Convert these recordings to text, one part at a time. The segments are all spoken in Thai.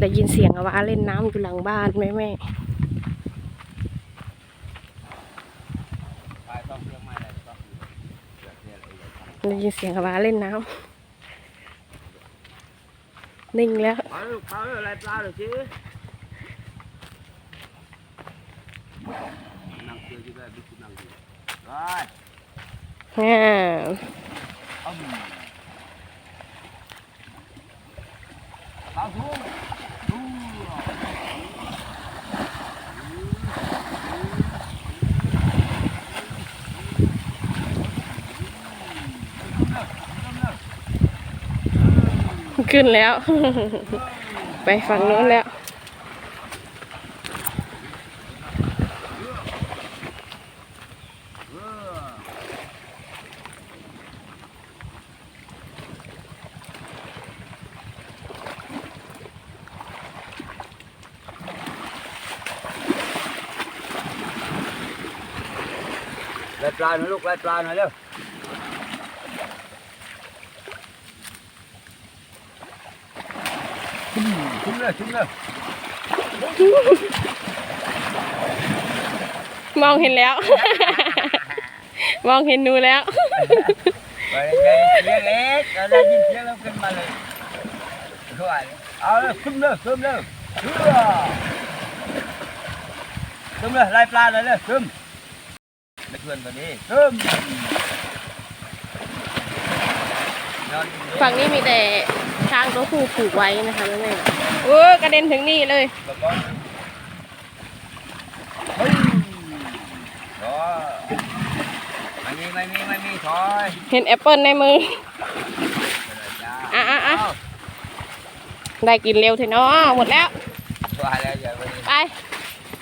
ได้ยินเสียงอะว่าเล่นน้ำอยู่หลังบ้านแม่แม่ไปต้องเรื่องไม่ได้ต้องเรื่องเรื่องอะไรอย่างเงี้ยได้ยินเสียงอะว่าเล่นน้ำนิ่งแล้วเอา ขึ้นแล้ว ไปฝั่งโน้นแล้ว เออ ไล่ปลา หน่อยลูกไล่ปลาหน่อยเร็วชุ่มเลยชุ่มเลยมองเห็นแล้ว มองเห็นหนูแล้ว ไปเลยเสียงเล็กเราได้ยินเสียงแล้วขึ้นมาเลยด้วยเอาเลยชุ่มเลยชุ่มเลยชุ่มเลยชุ่มเลยไล่ปลาหน่อยเลยชุ่ม ไม่ชวนตัวนี้ชุ่มนอนอยู่ฝั่งนี้มีแต่ช้างตัวผู้ผูกไว้นะคะแม่แม่เออกระเด็นถึงนี่เลยแล้วก็เฮ้ยรอไม่มีไม่มีไม่มีถอยเห็นแอปเปิลในมืออะอะอะได้กินเร็วเถอะเนาะหมดแล้วว่าแล้วอย่าไปไป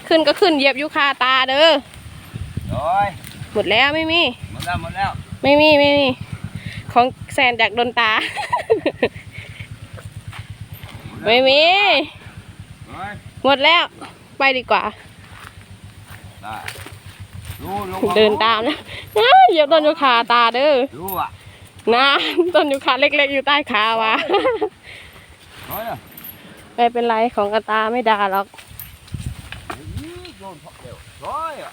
ขึ้นก็ขึ้นเหยียบยูคาตาเด้อถอย หมดแล้วไม่มี หมดแล้วหมดแล้วไม่มีไม่มีของแซนจากโดนตา ไม่มีถอยหมดแล้ว ไปดีกว่า ได้รู้ลงเดินตามนะอ้าเหยียบต้นยูคาตาเด้อรู้อะนะต้นยูคาเล็กๆอยู่ใต้ขาวะถอยอะไม่เป็นไรของกระตาไม่ด่าหรอกโดนเพาะเร็วถอยอะ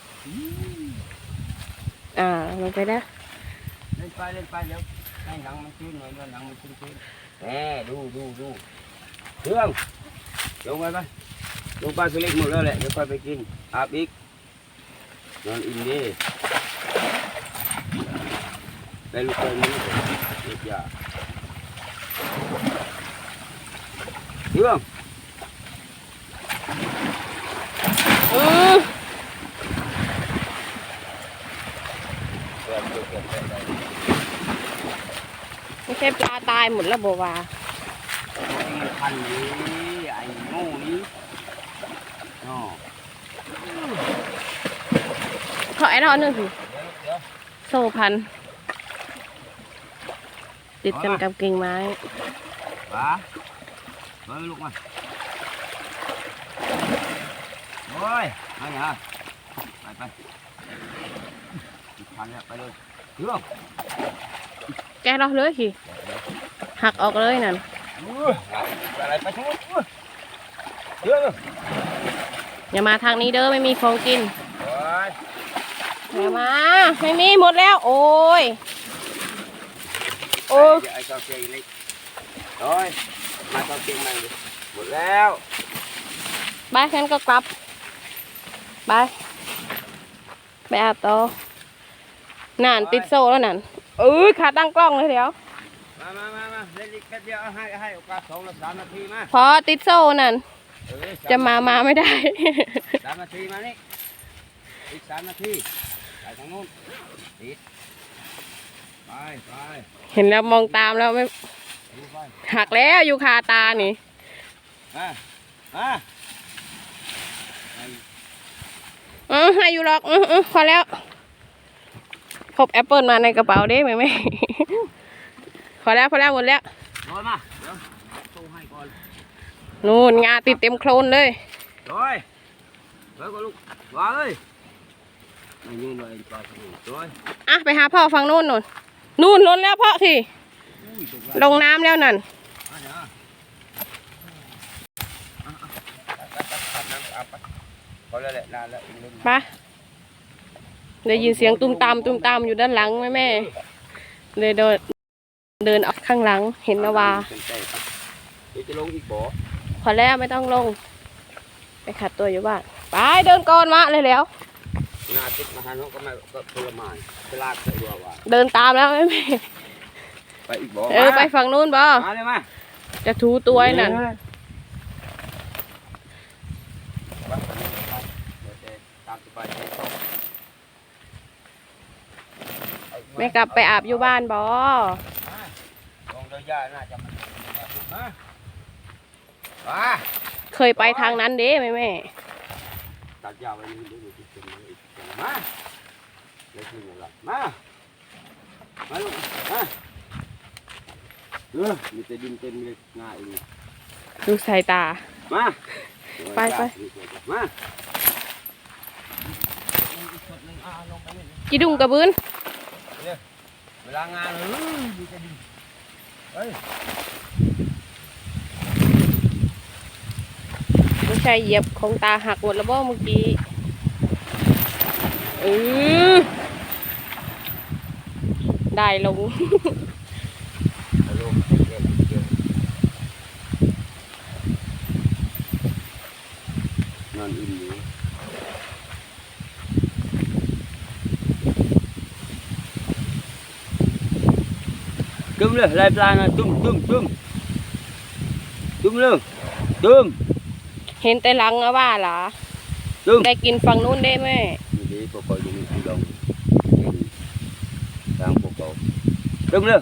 อ่าลงไปนะเล่นไปเล่นไปเร็วให้หนังมันชื้นหน่อยด้วยหนังมันชื้นชื้นแหมดูดูดูเครื่องลงไปไปลงไปสเล็กหมดแล้วแหละเดี๋ยวค่อยไปกินอาบอีกนอนอิ่มดีได้ลูกเติมนี้เด็กยาเครื่องอือ เติมเติมเติมเติมเติม ไม่ใช่ปลาตายหมดแล้วบัววามันพันนี้ไอ้โง่นี้อ๋อขอไอ้รอหนึ่งสิเดี๋ยวเดี๋ยวโซ่พัน ติดกันกับกิ่งไม้มาเฮ้ยลูกมาโอ้ยมาอย่าไปไปพันแล้วไปเลยเครื่อง แกะรอเลยสิหักออกเลยนั่นอุ้ยอะไรไปทั้งหมดอุ้ยเดี๋ยวเดี๋ยวอย่ามาทางนี้เด้อไม่มีของกินโอ้ยอย่ามา ไม่มีหมดแล้ว โอ้ย โอ้เดี๋ยวไอ้เจ้าเก่งนี่โอ้ยมาเจ้าเก่งมันดิหมดแล้วบายฉันก็กลับบายไปอาบต่อ นั่นติดโซ่แล้วนั่นเอ้ยขาตั้งกล้องเลยเดี๋ยวมามามามาเล่นอีกแป๊บเดียวเอาให้ให้โอกาสสองหรือสามนาทีมาพอติดโซ่นั่นเออสจะมามาไม่ได้ สามนาทีมานี่อีกสามนาทีไปทางนู้นติดไปไปเห็นแล้วมองตามแล้วไม่ดูไปหักแล้วอยู่คาตานี่ มามาไอ้อือให้อยู่หรอกอืออือพอแล้ว พบแอปเปิลมาในกระเป๋าเด้ไหมไหมพอแล้วพอแล้วหมดแล้วโดยมาเดี๋ยวตู้ให้ก่อนนู่นงาติดเต็มโคลนเลยโดยโดยก็ลูกวางเลยไม่ยืนเลยปลาทูโดยอะไปหาพ่อฟังนู่นนู่นนู่นล้นแล้วพ่อที่อุ้ยตกลงน้ำแล้วนั่นมาเดี๋ยวอาบไปพอแล้วแหละนานแล้วเล่นไป ได้ยินเสียงตุ้มตามตุ้มตามอยู่ด้านหลังแม่แม่เลยเดินเดินออกข้างหลังเห็นนาวาเป็นแต่ปะเดี๋ยวจะลงอีกบ่อพอแล้วไม่ต้องลง ไปขัดตัวอยู่บ้านไปเดินก่อนมาเลยแล้วหน้าติดมาหันเขาก็ไม่ก็ผลไม้ไปลากใส่วัวว่าเดินตามแล้วแม่แม่ไปอีกบ่อเออไปฝั่งนู้นบ่มาเลยมาจะถูตัวไอ้นั่นไปไปเดี๋ยวจะตามสบายใจเขา ไม่กลับไปอาบอยู่บ้านบ่ลงเดินย่าน่าจะมันมามาเคยไปทางนั้นเด้แม่แม่ตัดยาวไว้นี่เดี๋ยวจะเป็นอีกมาเดี๋ยวถึงแล้วมามาลูกมาเออมีแต่ดินเต็มเลยง่ายเลยดูสายตา มา ไปไปมาจิดุงกระบืนเวลางานเออมีแต่ดินเฮ้ยไม่ใช่เหยียบของตาหักหมดแล้วบ่เมื่อกี้เออได้ลงเอาลงเยอะเยอะนอนอิ่มอยู่ตุ้ม เลยลายปลานะตุ้มตุ้มตุ้มตุ้มเลยตุ้มเห็นแต่หลังอะว่าล่ะตุ้มได้กินฝั่งนู้นได้ไหมนี่ดีพวกเขาอยู่ในที่ลงทางพวกเขาตุ้มเลย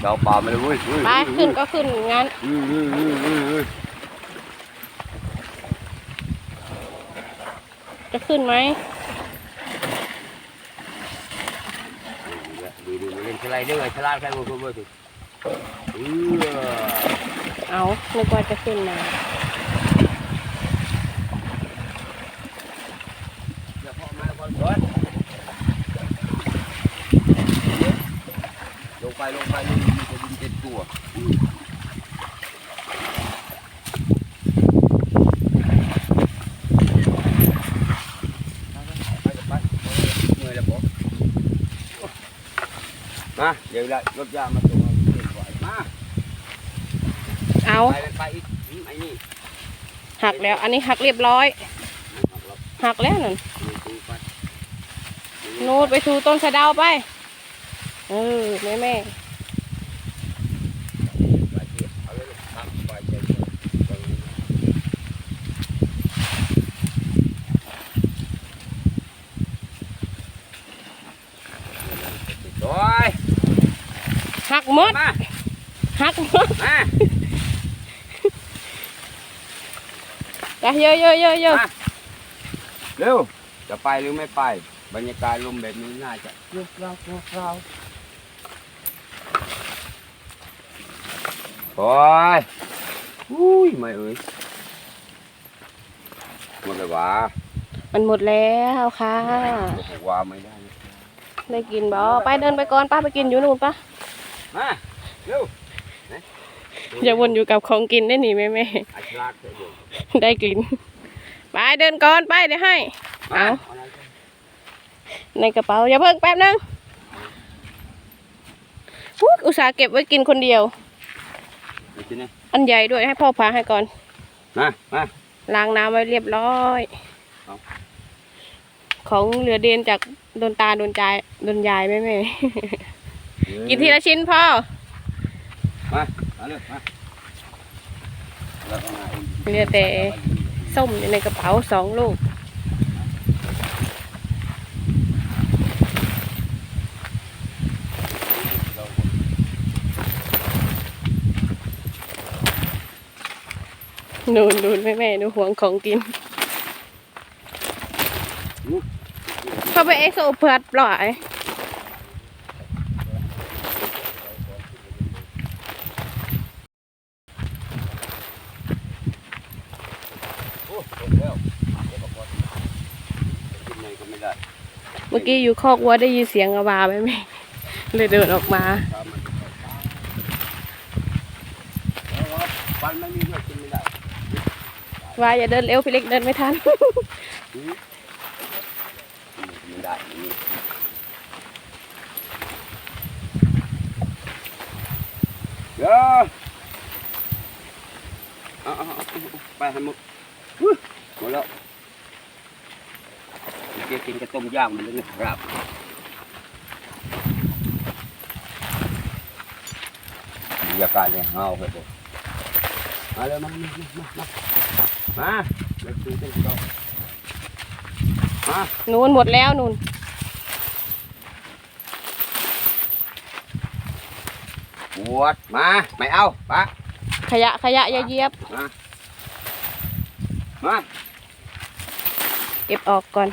เออเจ้าป่ามาเลยเว้ยเว้ยไปขึ้นก็ขึ้นงั้นเออเออเออเออเออจะขึ้นไหมดีดีมาเล่นสไลเดอร์ฉลาดใครมาคนเบอร์สิเออเอานึกว่าจะขึ้นมาเดี๋ยวพ่อมาก่อนก่อนลงไปลงไปลงมีแต่ดินเต็มตัวไปไปไปเหนื่อยแล้วผม มา เดี๋ยวละรถยามาส่งเอาเก็บไว้มาเอาไปไปไปอีกอืมไอ้นี่หักแล้ว อันนี้หักเรียบร้อยเอาเราหักแล้วนั่นดูดูไปนูดไปถูต้นสะเดาวไป เออแม่แม่ไปเที่ยวเอาเลยลูกทำไปเที่ยวตรงนี้โอ้ย หักหมด มา หักห มดมาจ้ะเยอะเยอะเยอะเยอะมาเร็ว จะไปหรือไม่ไป บรรยากาศลมแบบนี้น่าจะเลือกเราเลือกเราโอ้ยอุ้ยไม่เอ้ยหมดเลยวะมันหมดแล้วค่ะบอกว่าไม่ได้นะได้กินบ่ไปเดินไปก่อนป้าไปกินอยู่นู่นปะมาเร็ว อย่าวนอยู่กับของกินได้หนิแม่แม่อัดลาดเถอะเดี๋ยวได้กินไปเดินก่อนไปเดี๋ยวให้มาเอาเอาอะไรกันในกระเป๋าอย่าเพิ่งแป๊บนึงอุ๊ยอุตส่าห์เก็บไว้กินคนเดียวเอากินนะอันใหญ่ด้วยให้พ่อพาให้ก่อนมามาล้างน้ำไว้เรียบร้อยเอาของเหลือเดนจากโดนตาโดนใจโดนยายแม่แม่กินทีละชิ้นพ่อมา มาเลยมาแล้วก็มาอีกเหลือแต่ส้มอยู่ในกระเป๋าสองลูกนูนนูนแม่แม่ดูห่วงของกินเข้าไปเอ็กโซเพื่อปล่อย โอ้จบแล้ว ได้ เมื่อกี้อยู่คอกวัวได้ยินเสียงกระบาไหมแม่เลยเดินออกมาถ้ามันไม่มีด้วยกินไม่ได้วาอย่าเดินเร็วพี่เล็กเดินไม่ทันไม่ได้เดี๋ยวเอเอาไปให้หมดหมดแล้ว เมื่อกี้กินกระต้มย่างมันเลยนะครับบรรยากาศเนี่ยเฮาไปบ่มาเลยมามามามามาเล็กดูเต้นเรามานูนหมดแล้วนูนปวดมาไม่เอาปะขยะขยะอย่าเหยียบ มามา เก็บออกก่อน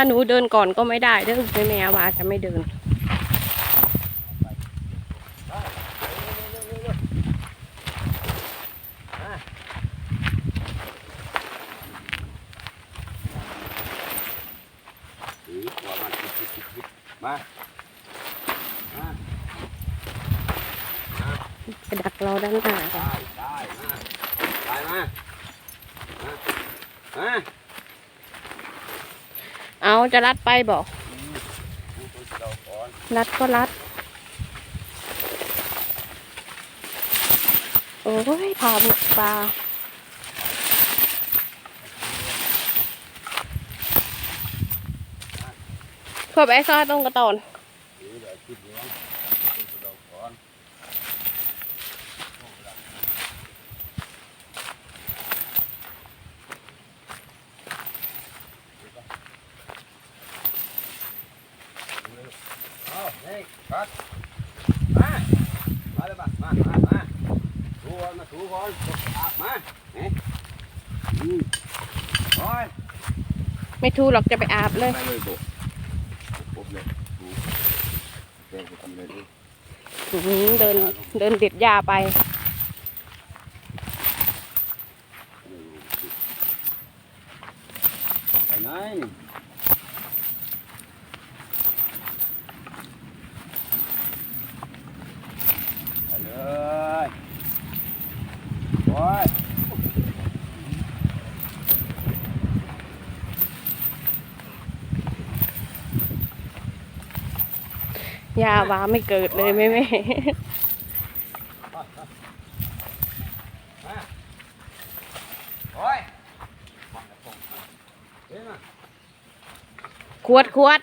ถ้าหนูเดินก่อนก็ไม่ได้เด้อแม่แม่ว่าจะไม่เดินถือหัวมันคิดคิดคิดคิดมามาไปดักเราด้านหน้าก่อนได้ได้มาได้มามามา เอาจะรัดไปบอกรัดก็รัด โอ้ยพาบุกปลาขอบไอไปซ่อนตรงกระตอน ถือเดี๋ยวคิดเลี้ยงคนเราก่อนเอา เฮ้ยกัดมามาเลยมามามามาถูก่อนมาถูก่อนอาบมาเอ๊ะอืมโอ้ยไม่ทูหรอกจะไปอาบเลย ไปเลยโบกปุ๊บเลยถูเดินไปทำเลยดิอื้อหือเดินเดินเด็ดหญ้าไป ไปไหนไปเลยโอ้ย หญ้าว่าไม่เกิดเลยแม่แม่มาโอ้ยมาแล้วส่งมาเดี๋ยวมาขวดขวด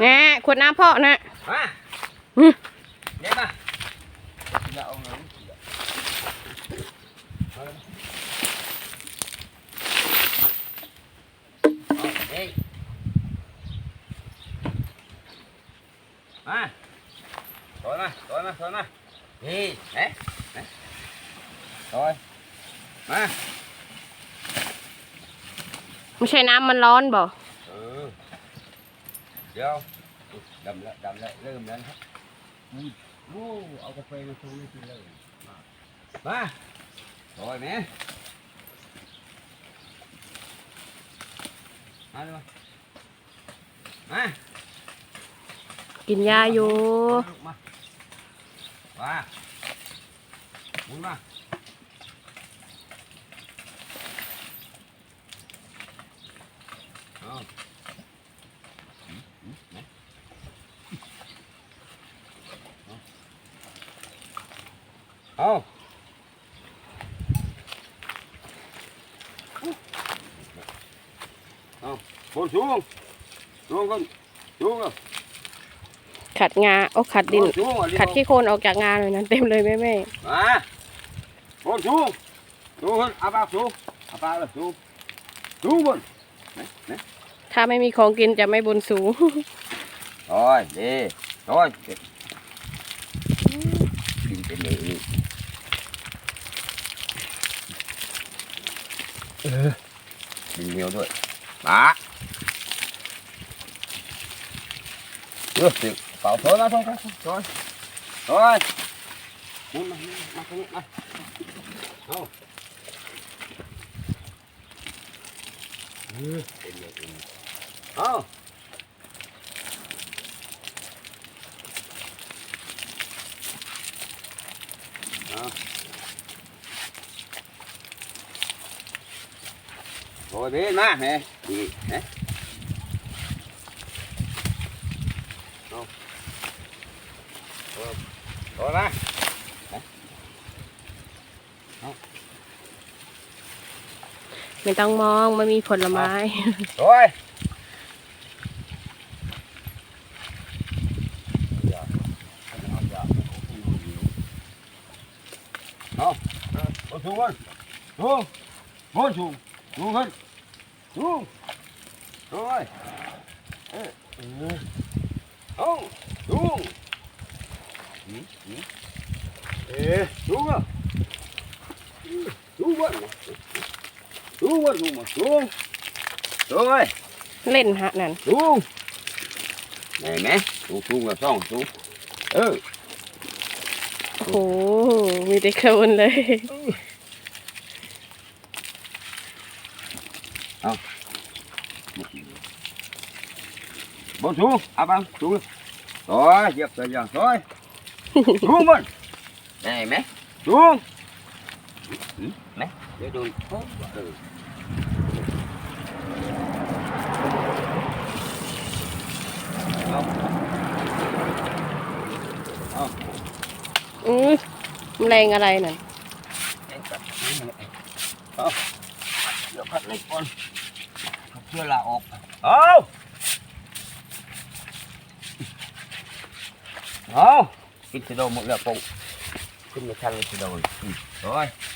แหน่ขวดน้ำพ่อนะมาอืมเดี๋ยวมาอย่าเอาเงินเอาเลยเอาเฮ้ยมาถอย มาถอยมาถอยมานี่เอ๊ะเอ๊ะถอยมาไม่ใช่น้ำมันร้อนบ่เออเดี๋ยวดำแล้วดำแล้วเริ่มแล้วนะครับอุ้ยโอ้เอากาแฟมาชงให้กินเลยมามาถอยแม่มาเลยมามากินยาอยู่มา มาหมุนมาเอาอืม อืมไหนเอาเอาเอาบนสูงสูงกันสูงกันขัดงาโอ้ขัดดินสูงอะขัดขี้โคลนออกจากงาเลยนั้นเต็มเลยแม่แม่มาบนสูงสูงขึ้นอาปากสูงอาปากเลยสูงสูงบนไหนไหนถ้าไม่มีของกินจะไม่บนสูงโอ้ยดีโอ้ยกินเป็นเลยดินเหนียวด้วยปะเออสิ เป่าโถนะโถโถโถโถมุนมามาตรงนี้มาเอาเออเต็มเลยเต็มเลยเอาเอาโอ้ยเบนมาแหมดีแหมเอาโอ้ยโอ้ยมา ไม่ต้องมองมันมีผลไม้ โอ้ยเอาเอาสูงขึ้นสูงบนสูงสูงขึ้นสูงโอ้ยเออเออเอาสูงเอ๊ะสูงอะสูงบน สูงบนสูงบนสูงโอ้ยเล่นฮะนั่นสูงเห็นไหมสูงสูงกับสองสูงเออโอ้โหมีแต่โคลนเลยบนสูงเอาบังสูงโอ้ยเหยียบตัวอย่างโอ้ยสูงบนเห็นไหมสูงเห็น ไหมเดี๋ยวโดนโอ้เออเอาอือแรงอะไรนั่นเอาเ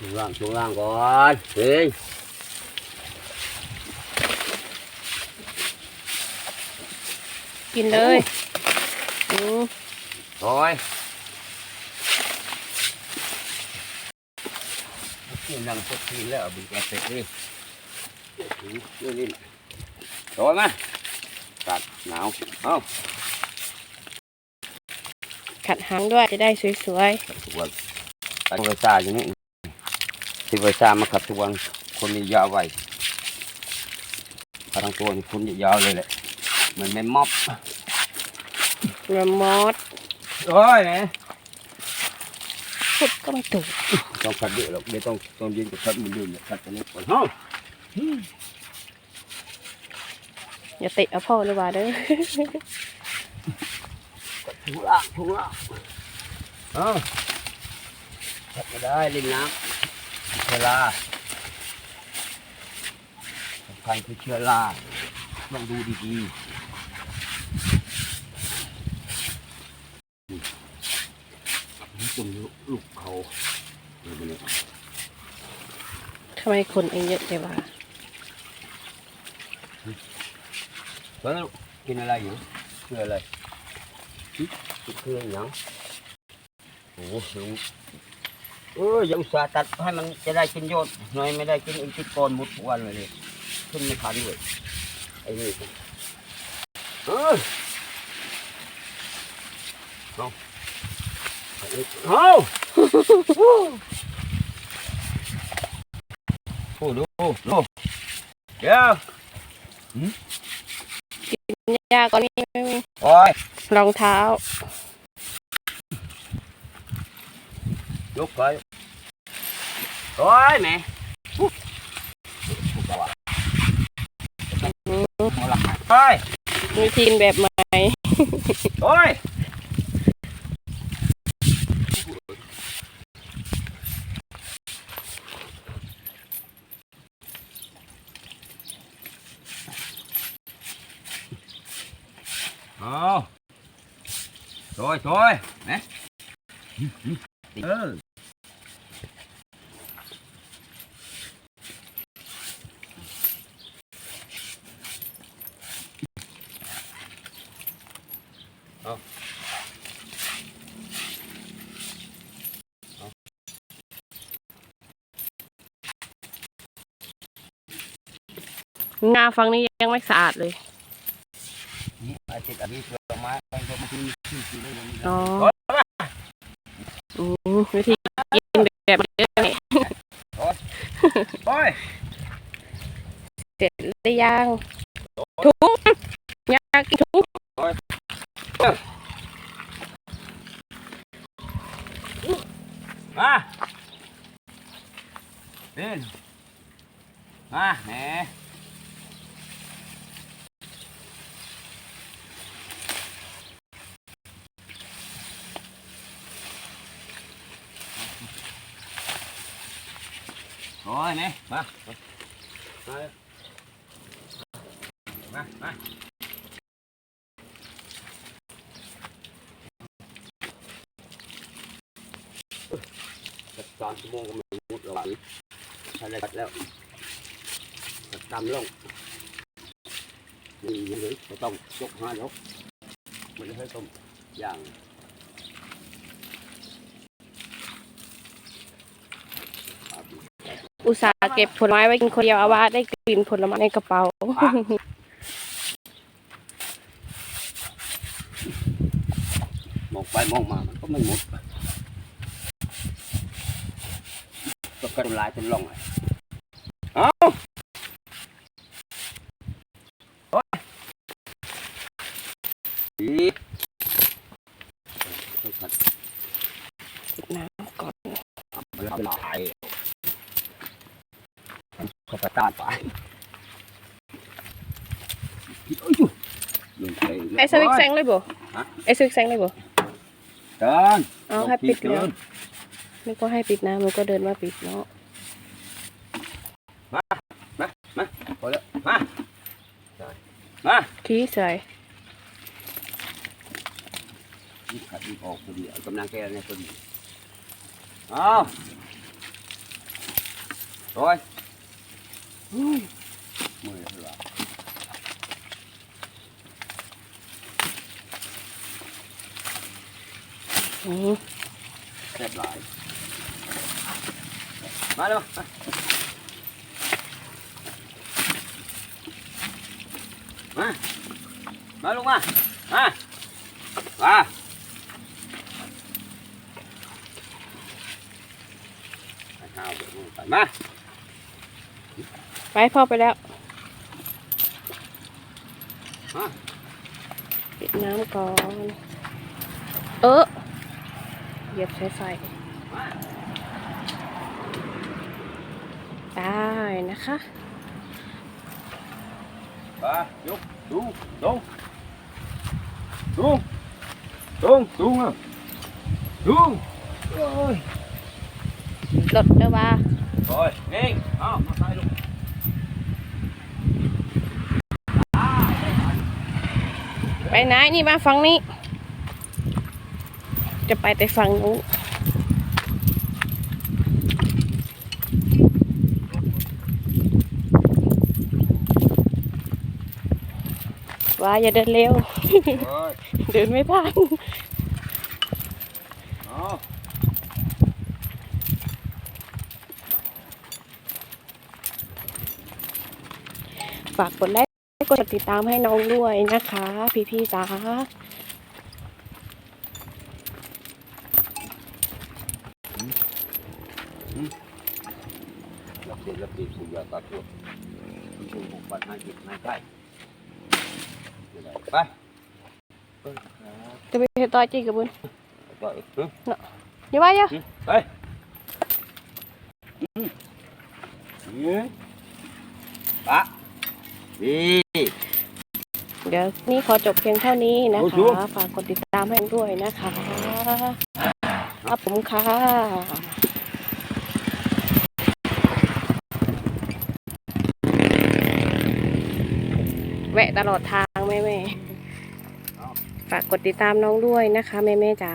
ดี๋ยวพัดเล็กก่อนพัดเพื่อลาออกเอาเอากินสิโดหมดแล้วปุ๊ขึ้นมาทันเลยสิโดนอืมโอ้ยช่วงล่างช่วงล่างก่อนเฮ้ยกินเลยอือโอ้ยนี่นั่งสักทีแล้วบินแกเสร็จดินี่นี่โดนไหมกัดหนาวเอ้าขัดหางด้วยจะได้สวยทุกวันตัดไฟซาอย่างนี้ ที่ไฟซามาขัดทุกวันคนนี้ยาวไว้ทั้งตัวนี่คนยาวเลยแหละเหมือนแม่ม็อบๆเรมอสโอ้ยเนี่ยพุดก็ไม่ถูกต้องขัดเยอะหรอกเดี๋ยวต้องต้องยืนกับขัดมันยืนเนี่ยขัดตัวนี้ก่อนเฮ้าอย่าเตะเอาพ่อเลยว่าเด้อถูกล่างถูกล่างเอ้าขัดไม่ได้เล่นน้ำ เวลาสำคัญคือเชื้อราต้องดูดีๆนี่ตรงลูกเขาดูไปเลยทำไมคนเองเยอะจังวะเฮ้ยกินอะไรอยู่คืออะไรหึคืออะไรหยังโอ้โหหิว เออยังอุตส่าห์ตัดให้มันจะได้กินยอดหน่อยไม่ได้กินอีกติดก่อนหมดทุกวันเลยเนี่ยขึ้นไม่ทันเลยไอ้นี่เออเอาเอาโอ้ดูดูเดี๋ยวยากกว่านี้ไม่มีโอ้ยรองเท้า ยกไปโอ้ยแม่ปุ๊บปุ๊บเอาอะเอาละโอ้ยมีทีนแบบใหม่โอ้ยเอาโอยโอยแม่เออ งาฟังนี้ยังไม่สะอาดเลยนี่อาทิตย์อาทิตย์เสือไม้ไปก็มากินชื่อกินได้ยังไงอ๋ออืมวิธีกินแบบนี้นี่โอ้ยเสร็จหรือยังถุงอยากกินถุงมาเป็นมาแหม โอ้ยเนี่มา มาเลยมา มาสามชั่วโมงก็ไม่มุดหรอกใช่เลยกัดแล้วกัดตามลงนี่ยังเหลือต้องยกห้ายกมันจะให้ต้มอย่าง อุตส่าห์เก็บผลไม้ไว้กินคนเดียวเอาว่าได้กลิ่นผลไม้ในกระเป๋า มองไปมองมามันก็ไม่หมดก็กระลายเป็นร่องเลยเอาโอ้ยอีกต้องขัดปิดน้ำก่อน มันละลาย เขาไปตาดไปโอ้ยลงไปไอ้สวิกแซงเลยบ่ฮะไอ้สวิกแซงเลยบ่เดินเอาให้ปิดเดิแล้วนนี่ก็ให้ปิดน้ำมันก็เดินมาปิดเนาะพอแล้วมามาที่ใส่นี่ขัดนี่ออกพอดีเอากำลังแกเนี่ยพอดีเอาโอ้ย อุ้ยมือเหรออืมแซ่บหลาย มาเร็วมา มา มาลงมา มา มาไปหาเอาเดี๋ยวมึงไปมา ไป พ่อไปแล้วมาปิดน้ำก่อน เออเหยียบใส่ใส่มาได้นะคะไปยกสูงลงสูงสูงสูงอะสูงโอ้ยรถเด้อว่าโอ้ยนิ่งเอามาใส่ลง ไปไหนนี่มาฝั่งนี้ จะไปแต่ฝั่งนู้นว่าอย่าเดินเร็วโอ้ยเดินไม่ทันเอาฝากกดไลค์ กดติดตามให้น้องด้วยนะคะ พี่ๆจ๋ารับเด็ดรับเด็ดสุยาตาตัวคุณบุกบันห้าจิตหาใกล้ไปจะไปเฮ็ดต่อจีกับบุญไปไปอย่าว่าอย่าไปนี่ปะดี เดี๋ยวนี่ขอจบเพียงเท่านี้นะโอ้โหคะ ฝากกดติดตามให้ด้วยนะคะครับผมค่ะแวะตลอดทางแม่แม่ๆฝากกดติดตามน้องด้วยนะคะ แม่แม่ๆจ๋า